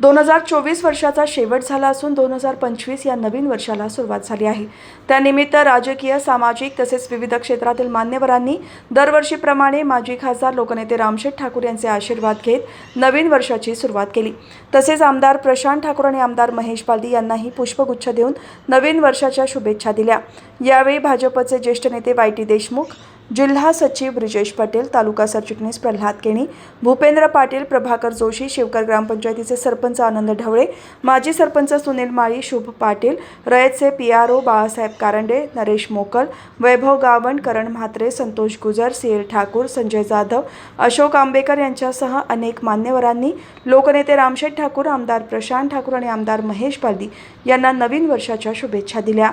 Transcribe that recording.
दोन हजार चोवीस वर्षाचा शेवट झाला असून दोन हजार पंचवीस या नवीन वर्षाला सुरुवात झाली आहे. त्यानिमित्त राजकीय सामाजिक तसेच विविध क्षेत्रातील मान्यवरांनी दरवर्षीप्रमाणे माजी खासदार लोकनेते रामशेठ ठाकूर यांचे आशीर्वाद घेत नवीन वर्षाची सुरुवात केली. तसेच आमदार प्रशांत ठाकूर आणि आमदार महेश पालदी यांनाही पुष्पगुच्छ देऊन नवीन वर्षाच्या शुभेच्छा दिल्या. यावेळी भाजपचे ज्येष्ठ नेते वाय टी देशमुख जिल्हा सचिव ब्रिजेश पटेल तालुका सरचिटणीस प्रल्हाद केणी भूपेंद्र पाटील प्रभाकर जोशी शिवकर ग्रामपंचायतीचे सरपंच आनंद ढवळे माजी sarpanch Sunil Mali Shubh Patil रयतचे P R O Balasaheb Karande Naresh Mokal Vaibhav Gavan Karan Mhatre Santosh Gujar C L Thakur Sanjay Jadhav Ashok Ambekar यांच्यासह अनेक मान्यवरांनी लोकनेते रामशेठ ठाकूर आमदार प्रशांत ठाकूर आणि आमदार महेश पालदी यांना नवीन वर्षाच्या शुभेच्छा दिल्या.